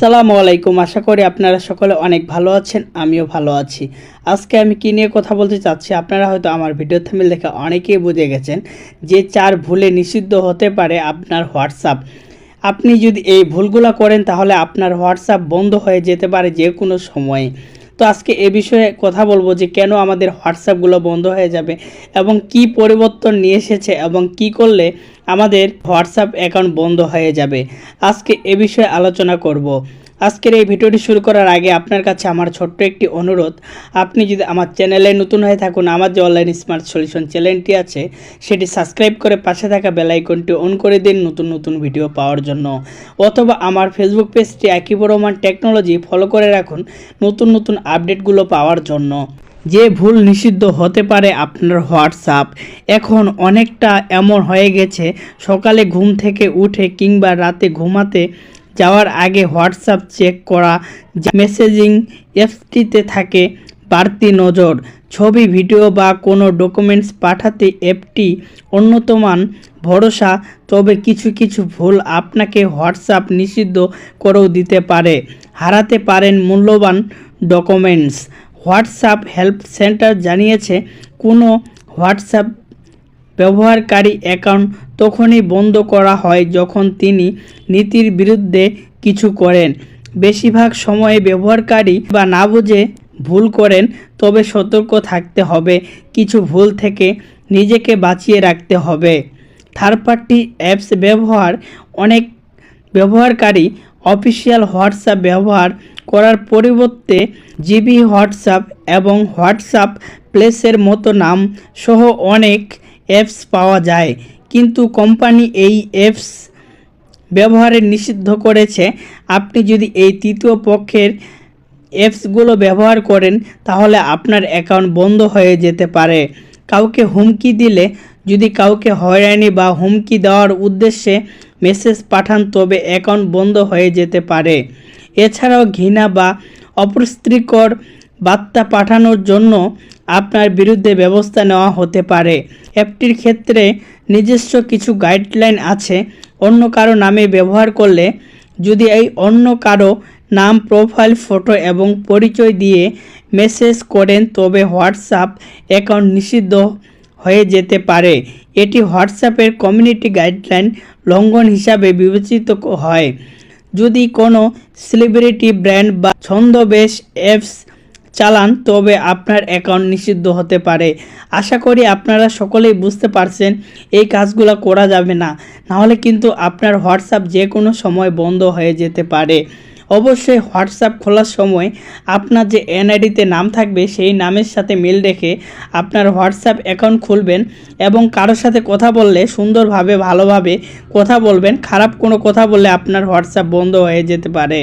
আসসালামু আলাইকুম। আশা করি আপনারা সকলে অনেক ভালো আছেন, আমিও ভালো আছি। আজকে আমি কী নিয়ে কথা বলতে চাচ্ছি, আপনারা হয়তো আমার ভিডিও থামিল দেখে অনেকেই বুঝে গেছেন যে চার ভুলে নিষিদ্ধ হতে পারে আপনার হোয়াটসঅ্যাপ। আপনি যদি এই ভুলগুলো করেন তাহলে আপনার হোয়াটসঅ্যাপ বন্ধ হয়ে যেতে পারে যে কোনো সময়ে। তো আজকে এ বিষয়ে কথা বলব যে কেন আমাদের হোয়াটসঅ্যাপগুলো বন্ধ হয়ে যাবে এবং কি পরিবর্তন নিয়ে এসেছে এবং কি করলে আমাদের হোয়াটসঅ্যাপ অ্যাকাউন্ট বন্ধ হয়ে যাবে। আজকে এ বিষয়ে আলোচনা করব। আজকের এই ভিডিওটি শুরু করার আগে আপনার কাছে আমার ছোট্ট একটি অনুরোধ। আপনি যদি আমার চ্যানেলে নতুন হয়ে থাকুন, আমার যে অনলাইন স্মার্ট সলিউশন চ্যানেলটি আছে, সেটি সাবস্ক্রাইব করে পাশে থাকা বেল আইকনটি অন করে দিন নতুন নতুন ভিডিও পাওয়ার জন্য। অথবা আমার ফেসবুক পেজটি আকিবুর রহমান টেকনোলজি ফলো করে রাখুন নতুন নতুন আপডেটগুলো পাওয়ার জন্য। যে ভুল নিষিদ্ধ হতে পারে আপনার হোয়াটসঅ্যাপ এখন অনেকটা এমন হয়ে গেছে, সকালে ঘুম থেকে উঠে কিংবা রাতে ঘুমাতে যাওয়ার আগে হোয়াটসঅ্যাপ চেক করা মেসেজিং অ্যাপসটিতে থাকে, বাড়তি নজর। ছবি, ভিডিও বা কোনো ডকুমেন্টস পাঠাতে অ্যাপটি অন্যতমান ভরসা, তবে কিছু কিছু ভুল আপনাকে হোয়াটসঅ্যাপ নিষিদ্ধ করেও দিতে পারে। হারাতে পারেন মূল্যবান ডকুমেন্টস। হোয়াটসঅ্যাপ হেল্প সেন্টার জানিয়েছে, কোনো হোয়াটসঅ্যাপ ব্যবহারকারী অ্যাকাউন্ট তখনই বন্ধ করা হয় যখন তিনি নীতির বিরুদ্ধে কিছু করেন। বেশিরভাগ সময়ে ব্যবহারকারী বা না বুঝে ভুল করেন, তবে সতর্ক থাকতে হবে। কিছু ভুল থেকে নিজেকে বাঁচিয়ে রাখতে হবে। থার্ড পার্টি অ্যাপস ব্যবহার, অনেক ব্যবহারকারী অফিসিয়াল হোয়াটসঅ্যাপ ব্যবহার করার পরিবর্তে জিবি হোয়াটসঅ্যাপ এবং হোয়াটসঅ্যাপ প্লেসের মতো নাম সহ অনেক অ্যাপস পাওয়া যায়। কিন্তু কোম্পানি এই অ্যাপস ব্যবহারে নিষিদ্ধ করেছে। আপনি যদি এই তৃতীয় পক্ষের অ্যাপসগুলো ব্যবহার করেন, তাহলে আপনার অ্যাকাউন্ট বন্ধ হয়ে যেতে পারে। কাউকে হুমকি দিলে, যদি কাউকে হয়রানি বা হুমকি দেওয়ার উদ্দেশ্যে মেসেজ পাঠান, তবে অ্যাকাউন্ট বন্ধ হয়ে যেতে পারে। এছাড়াও ঘৃণা বা অপুষ্টিকর বার্তা পাঠানোর জন্য আপনার বিরুদ্ধে ব্যবস্থা নেওয়া হতে পারে। অ্যাপটির ক্ষেত্রে নিজস্ব কিছু গাইডলাইন আছে। অন্য কারও নামে ব্যবহার করলে যদি এই অন্য কারও নাম, প্রোফাইল, ফটো এবং পরিচয় দিয়ে মেসেজ করেন, তবে হোয়াটসঅ্যাপ অ্যাকাউন্ট নিষিদ্ধ হয়ে যেতে পারে। এটি হোয়াটসঅ্যাপের কমিউনিটি গাইডলাইন লঙ্ঘন হিসাবে বিবেচিত হয়। যদি কোনো সেলিব্রিটি ব্র্যান্ড বা ছন্দবেশ অ্যাপস চালান, তবে আপনার অ্যাকাউন্ট নিষিদ্ধ হতে পারে। আশা করি আপনারা সকলেই বুঝতে পারছেন, এই কাজগুলো করা যাবে না। নাহলে কিন্তু আপনার হোয়াটসঅ্যাপ যে কোনো সময় বন্ধ হয়ে যেতে পারে। অবশ্যই হোয়াটসঅ্যাপ খোলার সময় আপনার যে এনআইডিতে নাম থাকবে, সেই নামের সাথে মিল রেখে আপনার হোয়াটসঅ্যাপ অ্যাকাউন্ট খুলবেন এবং কারোর সাথে কথা বললে সুন্দরভাবে, ভালোভাবে কথা বলবেন। খারাপ কোনো কথা বললে আপনার হোয়াটসঅ্যাপ বন্ধ হয়ে যেতে পারে।